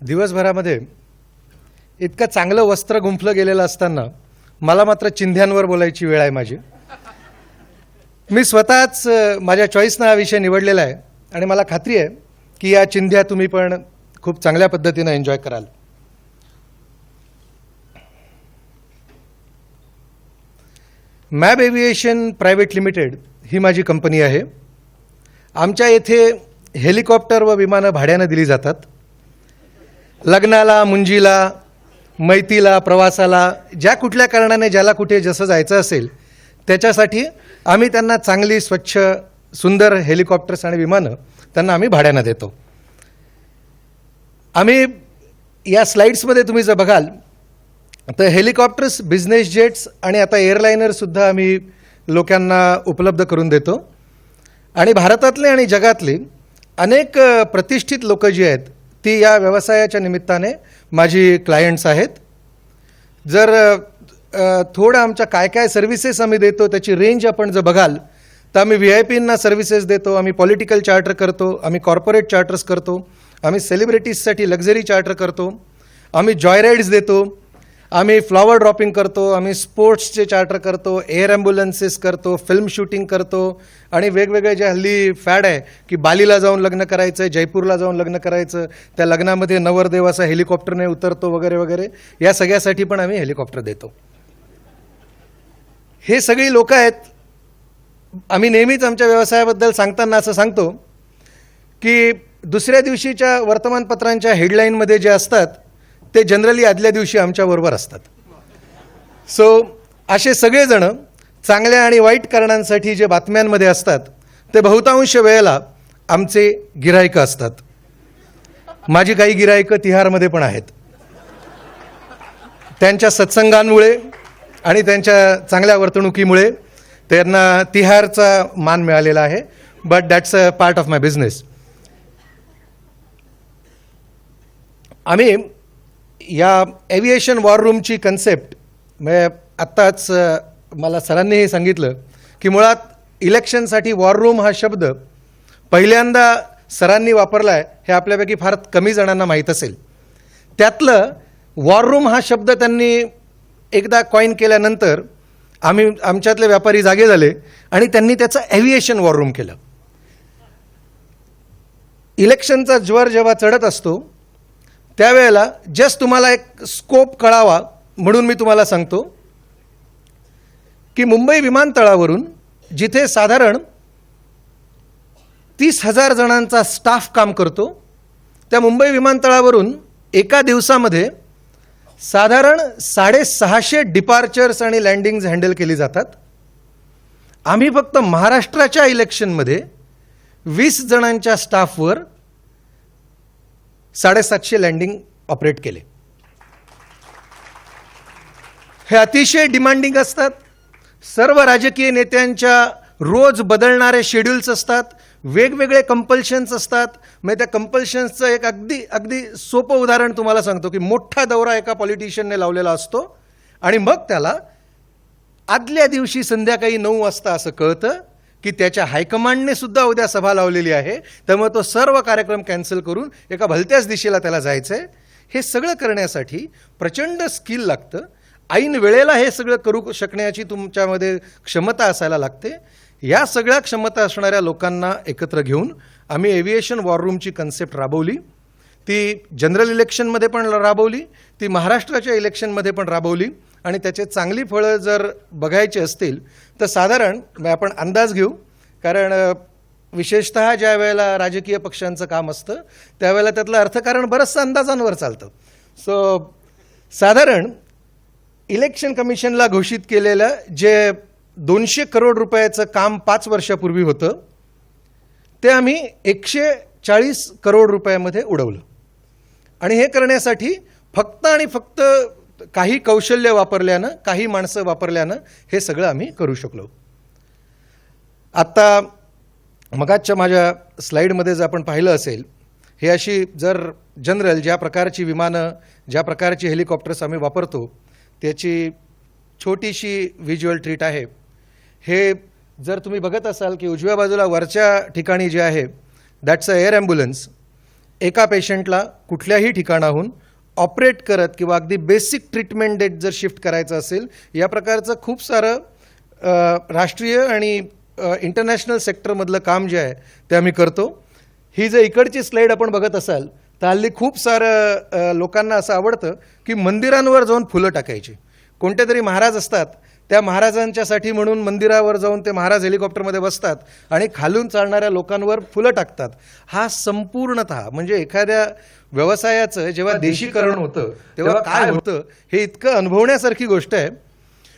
दिवसभरामध्ये इतकं चांगलं वस्त्र गुंफलं गेलेलं असताना मला मात्र चिंध्यांवर बोलायची वेळ आहे माझी. मी स्वतःच माझ्या चॉईसनं हा विषय निवडलेला आहे आणि मला खात्री आहे की या चिंध्या तुम्ही पण खूप चांगल्या पद्धतीनं एन्जॉय कराल. मॅब एव्हिएशन प्रायव्हेट लिमिटेड ही माझी कंपनी आहे. आमच्या येथे हेलिकॉप्टर व विमानं भाड्यानं दिली जातात. लग्नाला मुंजीला मैतीला प्रवासाला ज्या कुठल्या कारणाने ज्याला कुठे जसं जायचं असेल त्याच्यासाठी आम्ही त्यांना चांगली स्वच्छ सुंदर हेलिकॉप्टर्स आणि विमानं त्यांना आम्ही भाड्यानं देतो. आम्ही या स्लाईड्समध्ये तुम्ही जर बघाल तर हेलिकॉप्टर्स बिझनेस जेट्स आणि आता एअरलायनरसुद्धा आम्ही लोकांना उपलब्ध करून देतो. आणि भारतातले आणि जगातली अनेक प्रतिष्ठित लोक जी आहेत ती या व्यवसायाच्या निमित्ताने माझी क्लायंट्स आहेत. जर थोडं आमच्या काय काय सर्व्हिसेस आम्ही देतो त्याची रेंज आपण जर बघाल तर आम्ही व्ही आय पींना सर्व्हिसेस देतो आम्ही पॉलिटिकल चार्टर करतो आम्ही कॉर्पोरेट चार्टर्स करतो आम्ही सेलिब्रिटीजसाठी लक्झरी चार्टर करतो आम्ही जॉय राईड्स देतो आम्ही फ्लॉवर ड्रॉपिंग करतो आम्ही स्पोर्ट्सचे चार्टर करतो एअर ॲम्ब्युलन्सेस करतो फिल्म शूटिंग करतो आणि वेगवेगळे जे हल्ली फॅड आहे की बालीला जाऊन लग्न करायचं आहे जयपूरला जाऊन लग्न करायचं त्या लग्नामध्ये नवरदेव असा हेलिकॉप्टरने उतरतो वगैरे वगैरे या सगळ्यासाठी पण आम्ही हेलिकॉप्टर देतो. हे सगळी लोक आहेत. आम्ही नेहमीच आमच्या व्यवसायाबद्दल सांगताना असं सांगतो की दुसऱ्या दिवशीच्या वर्तमानपत्रांच्या हेडलाईनमध्ये जे असतात ते जनरली आदल्या दिवशी आमच्याबरोबर असतात. सो असे सगळेजणं चांगल्या आणि वाईट कारणांसाठी जे बातम्यांमध्ये असतात ते बहुतांश वेळेला आमचे गिरायकं असतात. माझी काही गिरायकं तिहारमध्ये पण आहेत. त्यांच्या सत्संगांमुळे आणि त्यांच्या चांगल्या वर्तणुकीमुळे त्यांना तिहारचा मान मिळालेला आहे but that's a part of my business आम्ही या एव्हिएशन वॉर रूमची कन्सेप्ट म्हणजे आत्ताच मला सरांनी हे सांगितलं की मुळात इलेक्शनसाठी वॉर रूम हा शब्द पहिल्यांदा सरांनी वापरला आहे हे आपल्यापैकी फार कमी जणांना माहीत असेल. त्यातलं वॉर रूम हा शब्द त्यांनी एकदा कॉईन केल्यानंतर आम्ही आमच्यातले व्यापारी जागे झाले आणि त्यांनी त्याचं एव्हिएशन वॉर रूम केलं. इलेक्शनचा ज्वर जेव्हा चढत असतो त्यावेळेला जस्ट तुम्हाला एक स्कोप कळावा म्हणून मी तुम्हाला सांगतो की मुंबई विमानतळावरून जिथे साधारण तीस हजार जणांचा स्टाफ काम करतो त्या मुंबई विमानतळावरून एका दिवसामध्ये साधारण साडेसहाशे डिपार्चर्स आणि लँडिंग्ज हँडल केली जातात. आम्ही फक्त महाराष्ट्राच्या इलेक्शनमध्ये वीस जणांच्या स्टाफवर साडेसातशे लँडिंग ऑपरेट केले. हे अतिशय डिमांडिंग असतात. सर्व राजकीय नेत्यांच्या रोज बदलणारे शेड्यूल्स असतात. वेगवेगळे कंपल्शन्स असतात. मग त्या कंपल्शन्सचं एक अगदी अगदी सोपं उदाहरण तुम्हाला सांगतो की मोठा दौरा एका पॉलिटिशियनने लावलेला असतो. आणि मग त्याला आदल्या दिवशी संध्याकाळी नऊ वाजता असं कळतं. की त्याच्या हायकमांडने सुद्धा उद्या सभा लावलेली आहे. त्यामुळे तो सर्व कार्यक्रम कॅन्सल करून एका भलत्याच दिशेला त्याला जायचं आहे हे सगळं करण्यासाठी प्रचंड स्किल लागतं. ऐन वेळेला हे सगळं करू शकण्याची तुमच्यामध्ये क्षमता असायला लागते. या सगळ्या क्षमता असणाऱ्या लोकांना एकत्र घेऊन आम्ही एव्हिएशन वॉर रूमची कन्सेप्ट राबवली. ती जनरल इलेक्शनमध्ये पण राबवली. ती महाराष्ट्राच्या इलेक्शनमध्ये पण राबवली. आणि त्याचे चांगली फळं जर बघायची असतील तर साधारण आपण अंदाज घेऊ. कारण विशेषत विशेषतः ज्या वेळेला राजकीय पक्षांचं काम असतं त्यावेळेला त्यातलं अर्थकारण बरंचसं अंदाजांवर चालतं. सो साधारण इलेक्शन कमिशनला घोषित केलेलं जे दोनशे करोड रुपयाचं काम पाच वर्षापूर्वी होतं ते आम्ही एकशे चाळीस करोड रुपयामध्ये उडवलं. आणि हे करण्यासाठी फक्त आणि फक्त काही कौशल्य वापरल्यानं काही माणसं वापरल्यानं हे सगळं आम्ही करू शकलो. आत्ता मगाच्या माझ्या स्लाईडमध्ये जर आपण पाहिलं असेल हे अशी जर जनरल ज्या प्रकारची विमानं ज्या प्रकारची हेलिकॉप्टर्स आम्ही वापरतो त्याची छोटीशी व्हिज्युअल ट्रीट आहे. हे जर तुम्ही बघत असाल की उजव्या बाजूला वरच्या ठिकाणी जे आहे दॅट्स अ एअर ॲम्ब्युलन्स एका पेशंटला कुठल्याही ठिकाणाहून ऑपरेट करत किंवा अगदी बेसिक ट्रीटमेंट डेट जर शिफ्ट करायचं असेल या प्रकारचं खूप सारं राष्ट्रीय आणि इंटरनॅशनल सेक्टरमधलं काम जे आहे ते आम्ही करतो. ही जर इकडची स्लाईड आपण बघत असाल तर हल्ली खूप सारं लोकांना असं आवडतं की मंदिरांवर जाऊन फुलं टाकायची. कोणते तरी महाराज असतात त्या महाराजांच्यासाठी म्हणून मंदिरावर जाऊन ते महाराज हेलिकॉप्टरमध्ये बसतात आणि खालून चालणाऱ्या लोकांवर फुलं टाकतात. हा संपूर्णतः म्हणजे एखाद्या व्यवसायाचं जेव्हा देशीकरण होतं तेव्हा काय होतं हे इतकं अनुभवण्यासारखी गोष्ट आहे.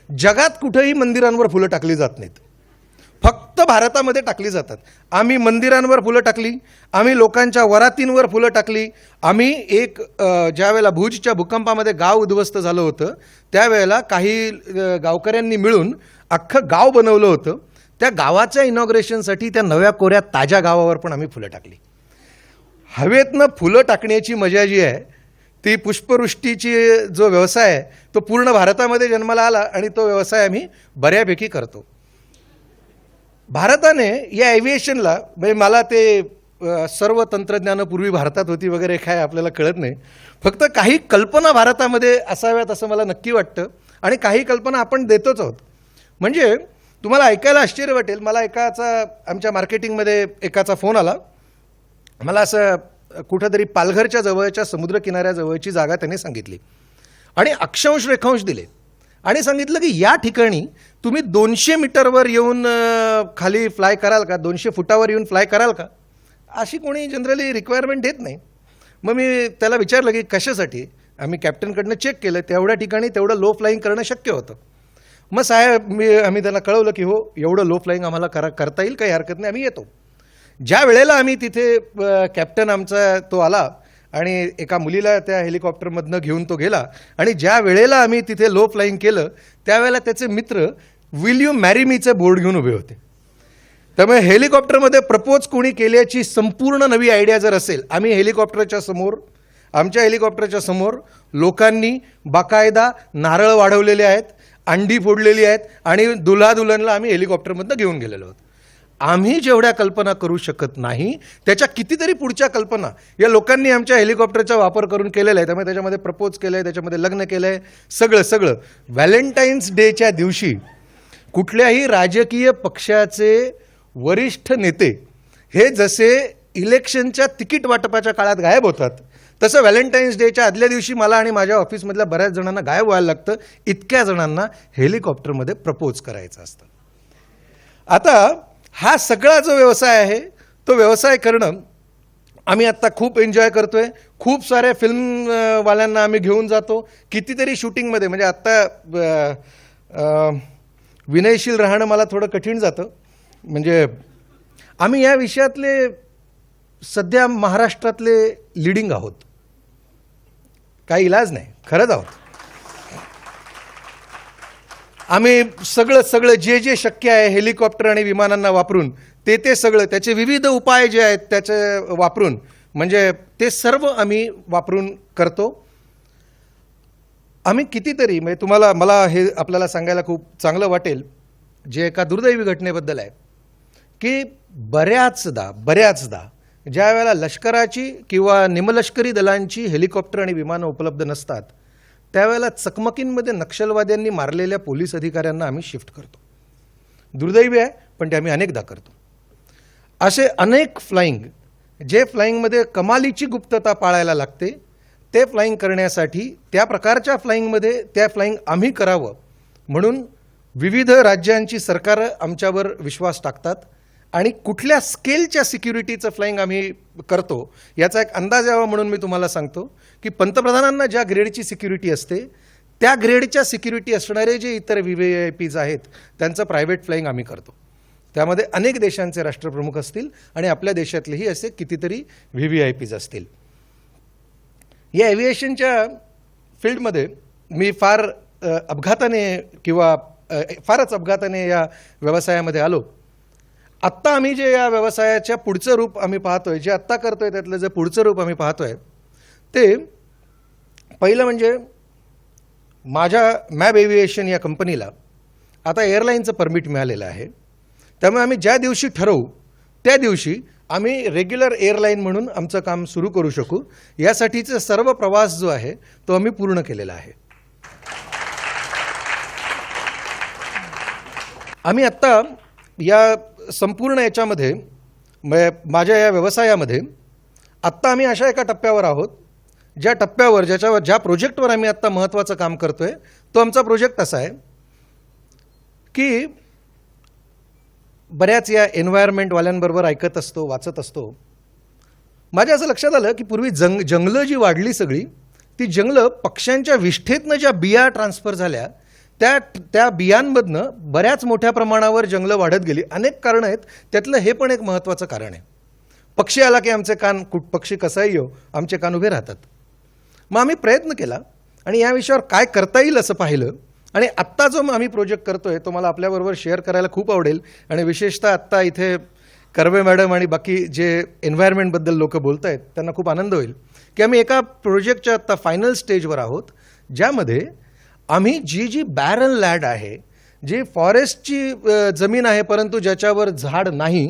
जगात कुठेही मंदिरांवर फुलं टाकली जात नाहीत. फक्त भारतामध्ये टाकली जातात. आम्ही मंदिरांवर फुलं टाकली आम्ही लोकांच्या वरातींवर फुलं टाकली आम्ही एक ज्यावेळेला भुजच्या भूकंपामध्ये गाव उद्ध्वस्त झालं होतं त्यावेळेला काही गावकऱ्यांनी मिळून अख्खं गाव बनवलं होतं. त्या गावाच्या इनॉग्रेशनसाठी त्या नव्या कोऱ्या ताज्या गावावर पण आम्ही फुलं टाकली. हवेतनं फुलं टाकण्याची मजा जी आहे ती पुष्पवृष्टीची जो व्यवसाय आहे तो पूर्ण भारतामध्ये जन्माला आला आणि तो व्यवसाय आम्ही बऱ्यापैकी करतो. भारताने या एव्हिएशनला म्हणजे मला ते सर्व तंत्रज्ञानं पूर्वी भारतात होती वगैरे काय आपल्याला कळत नाही. फक्त काही कल्पना भारतामध्ये असाव्यात असं मला नक्की वाटतं आणि काही कल्पना आपण देतोच आहोत. म्हणजे तुम्हाला ऐकायला आश्चर्य वाटेल मला एकाचा आमच्या मार्केटिंगमध्ये एकाचा फोन आला. मला असं कुठंतरी पालघरच्या जवळच्या समुद्रकिनाऱ्याजवळची जागा त्यांनी सांगितली. आणि अक्षांश रेखांश दिले. आणि सांगितलं की या ठिकाणी तुम्ही दोनशे मीटरवर येऊन खाली फ्लाय कराल का? दोनशे फुटावर येऊन फ्लाय कराल का? अशी कोणी जनरली रिक्वायरमेंट देत नाही. मग मी त्याला विचारलं की कशासाठी? आम्ही कॅप्टनकडनं चेक केलं तेवढ्या ठिकाणी तेवढं लो फ्लाईंग करणं शक्य होतं. मग साहेब मी आम्ही त्यांना कळवलं की हो एवढं लो फ्लाईंग आम्हाला करा करता येईल काही हरकत नाही आम्ही येतो. ज्या वेळेला आम्ही तिथे कॅप्टन आमचा तो आला आणि एका मुलीला त्या हेलिकॉप्टरमधनं घेऊन तो गेला. आणि ज्या वेळेला आम्ही तिथे लो फ्लाईंग केलं त्यावेळेला त्याचे मित्र विल यू मॅरी मीचे बोर्ड घेऊन उभे होते. त्यामुळे हेलिकॉप्टरमध्ये प्रपोज कोणी केल्याची संपूर्ण नवी आयडिया जर असेल आम्ही हेलिकॉप्टरच्या समोर आमच्या हेलिकॉप्टरच्या समोर लोकांनी बाकायदा नारळ वाढवलेले आहेत अंडी फोडलेली आहेत आणि दुल्हा दुल्हनला आम्ही हेलिकॉप्टरमधनं घेऊन गेलेलो आहोत. आम्ही जेवढ्या कल्पना करू शकत नाही त्याच्या कितीतरी पुढच्या कल्पना. या लोकांनी आमच्या हेलिकॉप्टरचा वापर करून केलेला आहे त्यामुळे त्याच्यामध्ये प्रपोज केलं आहे त्याच्यामध्ये लग्न केलं आहे सगळं सगळं. व्हॅलेंटाईन्स डेच्या दिवशी कुठल्याही राजकीय पक्षाचे वरिष्ठ नेते हे जसे इलेक्शनच्या तिकीट वाटपाच्या काळात गायब होतात तसं व्हॅलेंटाईन्स डेच्या आदल्या दिवशी मला आणि माझ्या ऑफिसमधल्या बऱ्याच जणांना गायब व्हायला लागतं इतक्या जणांना हेलिकॉप्टरमध्ये प्रपोज करायचं असतं. आता हा सगळा जो व्यवसाय आहे तो व्यवसाय करणं आम्ही आत्ता खूप एन्जॉय करतो आहे खूप साऱ्या फिल्मवाल्यांना आम्ही घेऊन जातो. कितीतरी शूटिंगमध्ये म्हणजे आत्ता विनयशील राहणं मला थोडं कठीण जातं. म्हणजे आम्ही या विषयातले सध्या महाराष्ट्रातले लिडिंग आहोत. काही इलाज नाही. खरंच आहोत. आम्ही सगळं सगळं जे जे शक्य आहे हेलिकॉप्टर आणि विमानांना वापरून ते ते सगळं त्याचे विविध उपाय जे आहेत त्याचे वापरून म्हणजे ते सर्व आम्ही वापरून करतो. आम्ही कितीतरी म्हणजे तुम्हाला मला हे आपल्याला सांगायला खूप चांगलं वाटेल जे एका दुर्दैवी घटनेबद्दल आहे की बऱ्याचदा बऱ्याचदा ज्या वेळेला लष्कराची किंवा निमलष्करी दलांची हेलिकॉप्टर आणि विमानं उपलब्ध नसतात त्यावेळेला चकमकींमध्ये नक्षलवाद्यांनी मारलेल्या पोलीस अधिकाऱ्यांना आम्ही शिफ्ट करतो. दुर्दैवी आहे पण ते आम्ही अनेकदा करतो. असे अनेक फ्लाईंग जे फ्लाईंगमध्ये कमालीची गुप्तता पाळायला लागते ते फ्लाईंग करण्यासाठी त्या प्रकारच्या फ्लाईंगमध्ये त्या फ्लाईंग आम्ही करावं म्हणून विविध राज्यांची सरकारं आमच्यावर विश्वास टाकतात. आणि कुठल्या स्केलच्या सिक्युरिटीचं फ्लाईंग आम्ही करतो याचा एक अंदाज यावा म्हणून मी तुम्हाला सांगतो की पंतप्रधानांना ज्या ग्रेडची सिक्युरिटी असते त्या ग्रेडच्या सिक्युरिटी असणारे जे इतर व्ही व्ही आय पीज आहेत त्यांचं प्रायव्हेट फ्लाईंग आम्ही करतो. त्यामध्ये अनेक देशांचे राष्ट्रप्रमुख असतील आणि आपल्या देशातलेही असे कितीतरी व्ही व्ही आय पीज असतील. या एव्हिएशनच्या फील्डमध्ये मी फार अपघाताने किंवा फारच अपघाताने या व्यवसायामध्ये आलो. आत्ता आम्ही जे या व्यवसायाच्या पुढचं रूप आम्ही पाहतोय जे आत्ता करतोय त्यातलं जे पुढचं रूप आम्ही पाहतोय ते पहिलं म्हणजे माझ्या मॅब एव्हिएशन या कंपनीला आता एअरलाईनचं परमिट मिळालेलं आहे. त्यामुळे आम्ही ज्या दिवशी ठरवू त्या दिवशी आम्ही रेग्युलर एअरलाईन म्हणून आमचं काम सुरू करू शकू. यासाठीचा सर्व प्रवास जो आहे तो आम्ही पूर्ण केलेला आहे. आम्ही आत्ता या संपूर्ण याच्यामध्ये म- माझ्या या व्यवसायामध्ये आत्ता आम्ही अशा एका टप्प्यावर आहोत ज्या टप्प्यावर ज्याच्यावर ज्या प्रोजेक्टवर आम्ही आत्ता महत्त्वाचं काम करतो आहे तो आमचा प्रोजेक्ट असा आहे की बऱ्याच या एन्व्हायरमेंटवाल्यांबरोबर ऐकत असतो वाचत असतो. माझ्या असं लक्षात आलं की पूर्वी जंग जंगलं जी वाढली सगळी ती जंगलं पक्ष्यांच्या विष्ठेतनं ज्या बिया ट्रान्सफर झाल्या त्या त्या बियांमधनं बऱ्याच मोठ्या प्रमाणावर जंगलं वाढत गेली. अनेक कारणं आहेत. त्यातलं हे पण एक महत्त्वाचं कारण आहे. पक्षी आला की आमचे कान कुठ पक्षी कसाही येऊ आमचे कान उभे राहतात. मग आम्ही प्रयत्न केला आणि या विषयावर काय करता येईल असं पाहिलं आणि आत्ता जो आम्ही प्रोजेक्ट करतोय तो मला आपल्याबरोबर शेअर करायला खूप आवडेल. आणि विशेषतः आत्ता इथे कर्वे मॅडम आणि बाकी जे एन्व्हायरमेंटबद्दल लोक बोलत आहेत त्यांना खूप आनंद होईल. की आम्ही एका प्रोजेक्टच्या आत्ता फायनल स्टेजवर आहोत ज्यामध्ये आम्ही जी जी बॅरन लँड आहे जी फॉरेस्टची जमीन आहे परंतु ज्याच्यावर झाड नाही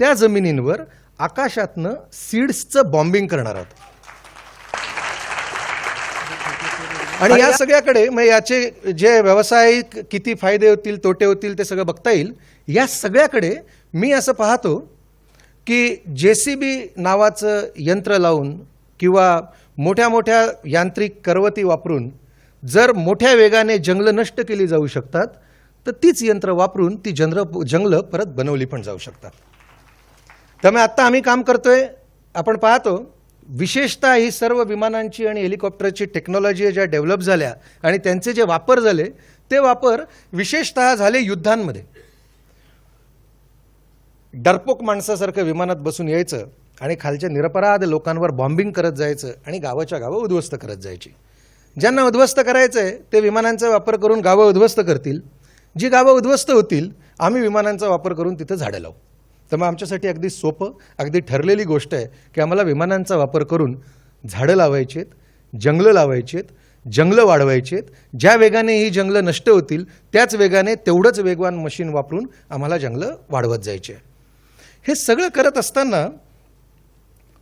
त्या जमिनींवर आकाशातनं सीड्सचं बॉम्बिंग करणार आहोत. आणि या सगळ्याकडे मग याचे जे व्यावसायिक किती फायदे होतील तोटे होतील ते सगळं बघता येईल. या सगळ्याकडे मी असं पाहतो की जे सी बी नावाचं यंत्र लावून किंवा मोठ्या मोठ्या यांत्रिक करवती वापरून जर मोठ्या वेगाने जंगलं नष्ट केली जाऊ शकतात तर तीच यंत्र वापरून ती जंगलं जंगलं परत बनवली पण जाऊ शकतात. त्यामुळे आत्ता आम्ही काम करतोय. आपण पाहतो विशेषतः ही सर्व विमानांची आणि हेलिकॉप्टरची टेक्नॉलॉजी ज्या डेव्हलप झाल्या आणि त्यांचे जे वापर झाले ते वापर विशेषतः झाले युद्धांमध्ये. डरपोक माणसासारखं विमानात बसून यायचं आणि खालच्या निरपराध लोकांवर बॉम्बिंग करत जायचं आणि गावाच्या गावं उद्ध्वस्त करत जायची. ज्यांना उद्ध्वस्त करायचं आहे ते विमानांचा वापर करून गावं उद्ध्वस्त करतील. जी गावं उद्ध्वस्त होतील आम्ही विमानांचा वापर करून तिथं झाडं लावू. तर मग आमच्यासाठी अगदी सोपं अगदी ठरलेली गोष्ट आहे की आम्हाला विमानांचा वापर करून झाडं लावायची आहेत जंगलं लावायची आहेत जंगलं वाढवायची आहेत ज्या वेगाने ही जंगलं नष्ट होतील त्याच वेगाने तेवढंच वेगवान मशीन वापरून आम्हाला जंगलं वाढवत जायचे हे सगळं करत असताना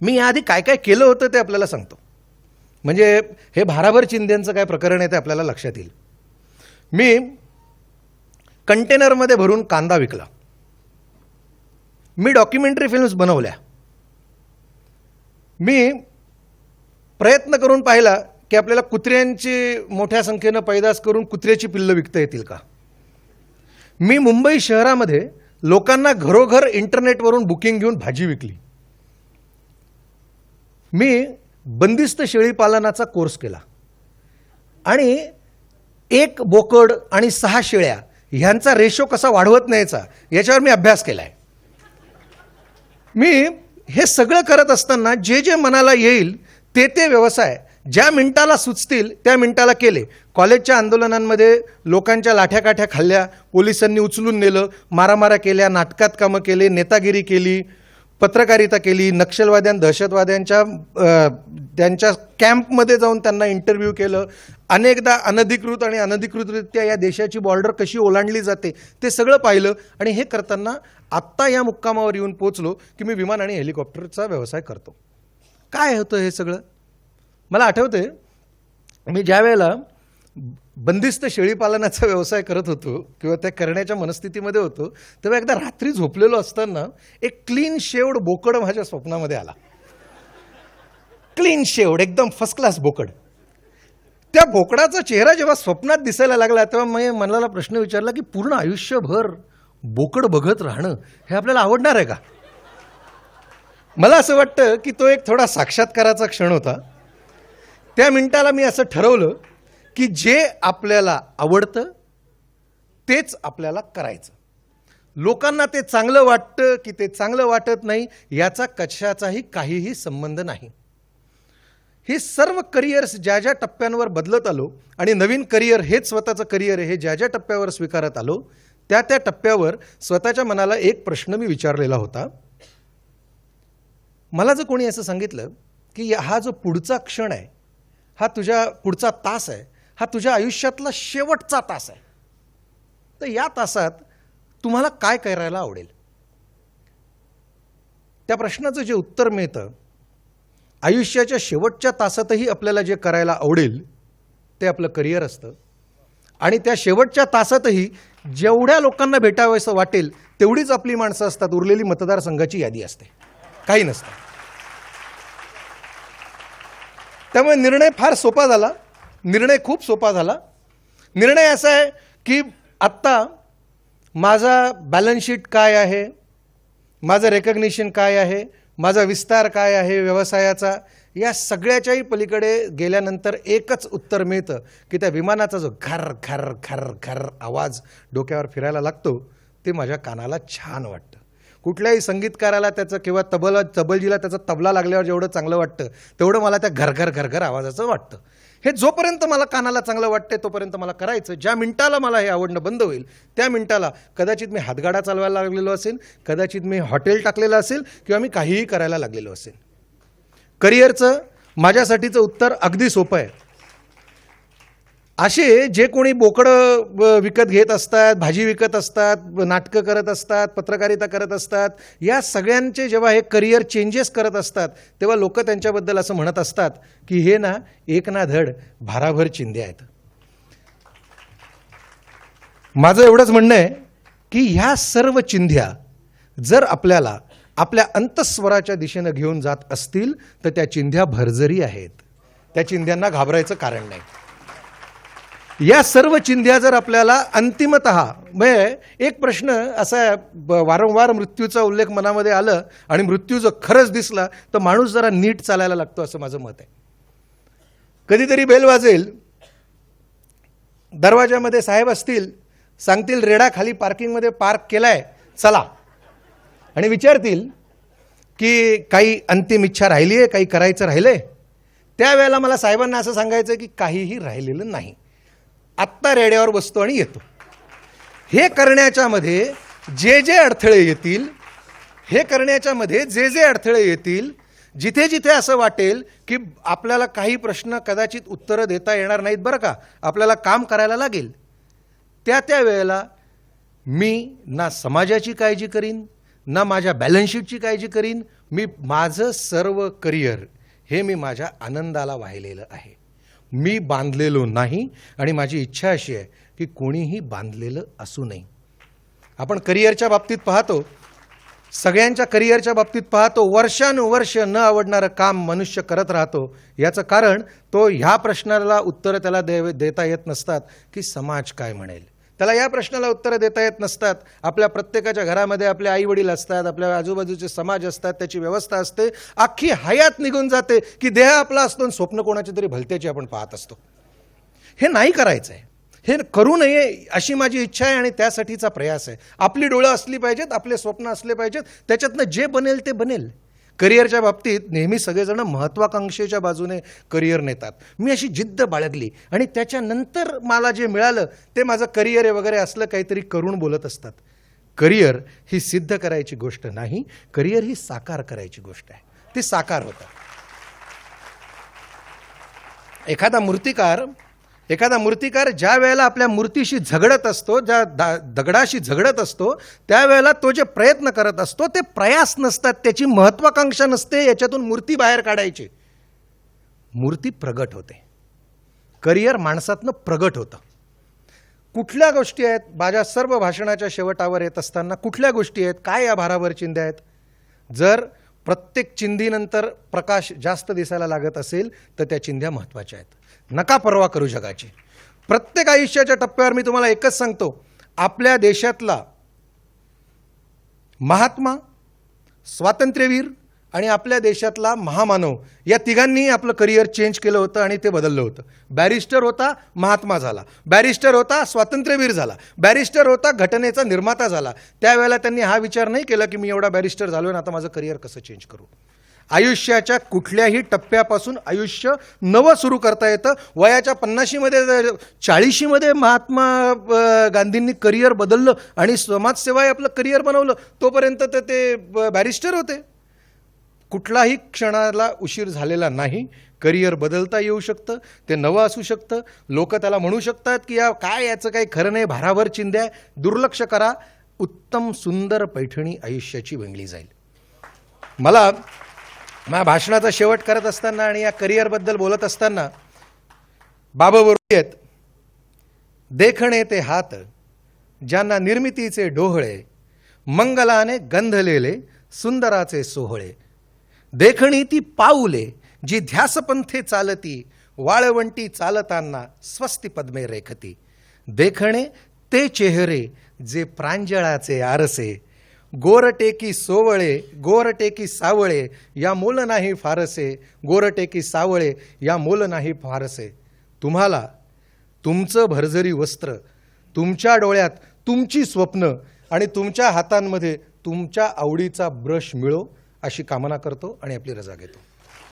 मी याआधी काय काय केलं होतं ते आपल्याला सांगतो. म्हणजे हे भाराभर चिंध्यांचं काय प्रकरण आहे ते आपल्याला लक्षात येईल. मी कंटेनरमध्ये भरून कांदा विकला. मी डॉक्युमेंटरी फिल्म्स बनवल्या. मी प्रयत्न करून पाहिला की आपल्याला कुत्र्यांची मोठ्या संख्येनं पैदास करून कुत्र्याची पिल्लं विकता येतील का? मी मुंबई शहरामध्ये लोकांना घरोघर इंटरनेटवरून बुकिंग घेऊन भाजी विकली. मी बंदिस्त शेळीपालनाचा कोर्स केला. आणि एक बोकड आणि सहा शेळ्या ह्यांचा रेशो कसा वाढवत न्यायचा याच्यावर मी अभ्यास केला आहे मी हे सगळं करत असताना जे जे मनाला येईल ते ते व्यवसाय ज्या मिनिटाला सुचतील त्या मिनिटाला केले. कॉलेजच्या आंदोलनांमध्ये लोकांच्या लाठ्याकाठ्या खाल्ल्या पोलिसांनी उचलून नेलं मारामारा केल्या नाटकात कामं केले नेतागिरी केली पत्रकारिता केली नक्षलवाद्यां दहशतवाद्यांच्या त्यांच्या कॅम्पमध्ये जाऊन त्यांना इंटरव्ह्यू केलं. अनेकदा अनधिकृत आणि अनधिकृतरित्या या देशाची बॉर्डर कशी ओलांडली जाते ते सगळं पाहिलं आणि हे करताना आत्ता या मुक्कामावर येऊन पोचलो की मी विमान आणि हेलिकॉप्टरचा व्यवसाय करतो. काय होतं हे सगळं? मला आठवते मी ज्या वेळेला बंदिस्त शेळीपालनाचा व्यवसाय करत होतो किंवा त्या करण्याच्या मनस्थितीमध्ये होतो तेव्हा एकदा रात्री झोपलेलो असताना एक क्लीन शेवड बोकड माझ्या स्वप्नामध्ये आला. क्लीन शेवड एकदम फर्स्ट क्लास बोकड. त्या बोकडाचा चेहरा जेव्हा स्वप्नात दिसायला लागला तेव्हा मी मनाला प्रश्न विचारला की पूर्ण आयुष्यभर बोकड बघत राहणं हे आपल्याला आवडणार आहे का? मला असं वाटतं की तो एक थोडा साक्षात्काराचा क्षण होता. त्या मिनिटाला मी असं ठरवलं की जे आपल्याला आवडतं तेच आपल्याला करायचं. लोकांना ते चांगलं वाटतं की ते चांगलं वाटत नाही याचा कशाचाही काहीही संबंध नाही. हे सर्व करिअर्स ज्या ज्या टप्प्यांवर बदलत आलो आणि नवीन करिअर हेच स्वतःचं करिअर हे ज्या ज्या टप्प्यावर स्वीकारत आलो त्या त्या टप्प्यावर स्वतःच्या मनाला एक प्रश्न मी विचारलेला होता. मला जर कोणी असं सांगितलं की हा जो पुढचा क्षण आहे हा तुझ्या पुढचा तास आहे हा तुझ्या आयुष्यातला शेवटचा तास आहे. तर या तासात तुम्हाला काय करायला आवडेल? त्या प्रश्नाचं जे उत्तर मिळतं आयुष्याच्या शेवटच्या तासातही आपल्याला जे करायला आवडेल ते आपलं करिअर असतं. आणि त्या शेवटच्या तासातही जेवढ्या लोकांना भेटावंसं वाटेल तेवढीच आपली माणसं असतात. उरलेली मतदारसंघाची यादी असते. काही नसतं. त्यामुळे निर्णय फार सोपा झाला. निर्णय खूप सोपा झाला. निर्णय असा आहे की आत्ता माझा बॅलन्स शीट काय आहे? माझं रेकग्निशन काय आहे? माझा विस्तार काय आहे व्यवसायाचा? या सगळ्याच्याही पलीकडे गेल्यानंतर एकच उत्तर मिळतं की त्या विमानाचा जो घर घर घर घर आवाज डोक्यावर फिरायला लागतो ते माझ्या कानाला छान वाटतं. कुठल्याही संगीतकाराला त्याचं किंवा तबला तबलजीला त्याचा तबला लागल्यावर जेवढं चांगलं वाटतं तेवढं मला त्या घरघर घरघर आवाजाचं वाटतं. हे जोपर्यंत मला कानाला चांगलं वाटते तोपर्यंत मला करायचं. ज्या मिनिटाला मला हे आवडणं बंद होईल त्या मिनिटाला कदाचित मी हातगाडा चालवायला लागलेलो असेल कदाचित मी हॉटेल टाकलेलं असेल किंवा मी काहीही करायला लागलेलो असेल. करिअरचं माझ्यासाठीचं उत्तर अगदी सोपं आहे. असे जे कोणी बोकडं विकत घेत असतात भाजी विकत असतात नाटकं करत असतात पत्रकारिता करत असतात या सगळ्यांचे जेव्हा हे करिअर चेंजेस करत असतात तेव्हा लोक त्यांच्याबद्दल असं म्हणत असतात की हे ना एक ना धड भाराभर चिंध्या आहेत. माझं एवढंच म्हणणं आहे की ह्या सर्व चिंध्या जर आपल्याला आपल्या अंतस्वराच्या दिशेनं घेऊन जात असतील तर त्या चिंध्या भरजरी आहेत. त्या चिंध्यांना घाबरायचं कारण नाही. या सर्व चिंध्या जर आपल्याला अंतिमत म्हणजे एक प्रश्न असा ब- वारंवार मृत्यूचा उल्लेख मनामध्ये आलं आणि मृत्यू जर खरंच दिसला तर माणूस जरा नीट चालायला लागतो असं माझं मत आहे. कधीतरी बेल वाजेल दरवाजामध्ये साहेब असतील सांगतील रेडा खाली पार्किंगमध्ये पार्क केलाय चला. आणि विचारतील की काही अंतिम इच्छा राहिली आहे काही करायचं राहिलं आहे त्यावेळेला मला साहेबांना असं सांगायचं की काहीही राहिलेलं नाही. आत्ता रेड्यावर बसतो आणि येतो. हे करण्याच्यामध्ये जे जे अडथळे येतील हे करण्याच्यामध्ये जे जे अडथळे येतील जिथे जिथे असं वाटेल की आपल्याला काही प्रश्न कदाचित उत्तरं देता येणार नाहीत बरं का आपल्याला काम करायला लागेल. त्या त्या वेळेला मी ना समाजाची काळजी करीन ना माझ्या बॅलन्सशीटची काळजी करीन मी माझं सर्व करिअर हे मी माझ्या आनंदाला वाहिलेलं आहे. मी बांधलेलो नाही आणि माझी इच्छा अशी आहे की कोणीही बांधलेलं असू नये. आपण करिअरच्या बाबतीत पाहतो सगळ्यांच्या करिअरच्या बाबतीत पाहतो वर्षानुवर्ष न आवडणारं काम मनुष्य करत राहतो. याचं कारण तो ह्या प्रश्नाला उत्तरं त्याला दे देता येत नसतात की समाज काय म्हणेल. त्याला या प्रश्नाला उत्तरं देता येत नसतात. आपल्या प्रत्येकाच्या घरामध्ये आपले आई वडील असतात आपल्या आजूबाजूचे समाज असतात त्याची व्यवस्था असते. अख्खी हयात निघून जाते की देह आपला असतो आणि स्वप्न कोणाची तरी भलत्याची आपण पाहत असतो. हे नाही करायचं आहे हे करू नये अशी माझी इच्छा आहे आणि त्यासाठीचा प्रयास आहे. आपली डोळं असली पाहिजेत आपले स्वप्न असले पाहिजेत त्याच्यातनं जे बनेल ते बनेल. करिअरच्या बाबतीत नेहमी सगळेजण महत्त्वाकांक्षेच्या बाजूने करिअर नेतात. मी अशी जिद्द बाळगली आणि त्याच्यानंतर मला जे मिळालं ते माझं करिअर आहे वगैरे असलं काहीतरी करून बोलत असतात. करिअर ही सिद्ध करायची गोष्ट नाही करिअर ही साकार करायची गोष्ट आहे. ती साकार होतं. एखादा मूर्तिकार एखादा मूर्तिकार ज्या वेळेला आपल्या मूर्तीशी झगडत असतो ज्या दा दगडाशी झगडत असतो त्यावेळेला तो जे प्रयत्न करत असतो ते प्रयास नसतात त्याची महत्वाकांक्षा नसते याच्यातून मूर्ती बाहेर काढायची. मूर्ती प्रगट होते. करिअर माणसातनं प्रगट होतं. कुठल्या गोष्टी आहेत? माझ्या सर्व भाषणाच्या शेवटावर येत असताना कुठल्या गोष्टी आहेत? काय या भारावर चिंध्या आहेत? जर प्रत्येक चिंधीनंतर प्रकाश जास्त दिसायला लागत असेल तर त्या चिंध्या महत्त्वाच्या आहेत. नका परवा करू जगाची. प्रत्येक आयुष्याच्या टप्प्यावर मी तुम्हाला एकच सांगतो. आपल्या देशातला महात्मा स्वातंत्र्यवीर आणि आपल्या देशातला महामानव या तिघांनी आपलं करिअर चेंज केलं होतं आणि ते बदललं होतं. बॅरिस्टर होता महात्मा झाला. बॅरिस्टर होता स्वातंत्र्यवीर झाला. बॅरिस्टर होता घटनेचा निर्माता झाला. त्यावेळेला त्यांनी हा विचार नाही केला की मी एवढा बॅरिस्टर झालो आणि आता माझं करिअर कसं चेंज करू? आयुष्याच्या कुठल्याही टप्प्यापासून आयुष्य नवं सुरू करता येतं. वयाच्या पन्नाशीमध्ये चाळीशीमध्ये महात्मा गांधींनी करिअर बदललं आणि समाजसेवा आपलं करिअर बनवलं. तोपर्यंत तर ते ब- बॅरिस्टर होते. कुठलाही क्षणाला उशीर झालेला नाही. करिअर बदलता येऊ शकतं ते नवं असू शकतं. लोक त्याला म्हणू शकतात की या काय याचं काही खरं नाही भाराभर चिंध्या दुर्लक्ष करा. उत्तम सुंदर पैठणी आयुष्याची विणली जाईल. मला माझ्या भाषणाचा शेवट करत असताना आणि या करिअरबद्दल बोलत असताना बाबा येत आहेत. देखणे ते हात ज्यांना निर्मितीचे डोहळे मंगलाने गंधलेले सुंदराचे सोहळे. देखणी ती पाऊले जी ध्यासपंथे चालती वाळवंटी चालताना स्वस्ती पद्मे रेखती. देखणे ते चेहरे जे प्रांजळाचे आरसे. गोरटेकी सोवळे गोरटेकी सावळे या मोल नाही फारसे गोरटेकी सावळे या मोल नाही फारसे. तुम्हाला तुमचं भरझरी वस्त्र तुमच्या डोळ्यात तुमची स्वप्न आणि तुमच्या हातांमध्ये तुमच्या आवडीचा ब्रश मिळो? अशी कामना करतो आणि आपली रजा घेतो.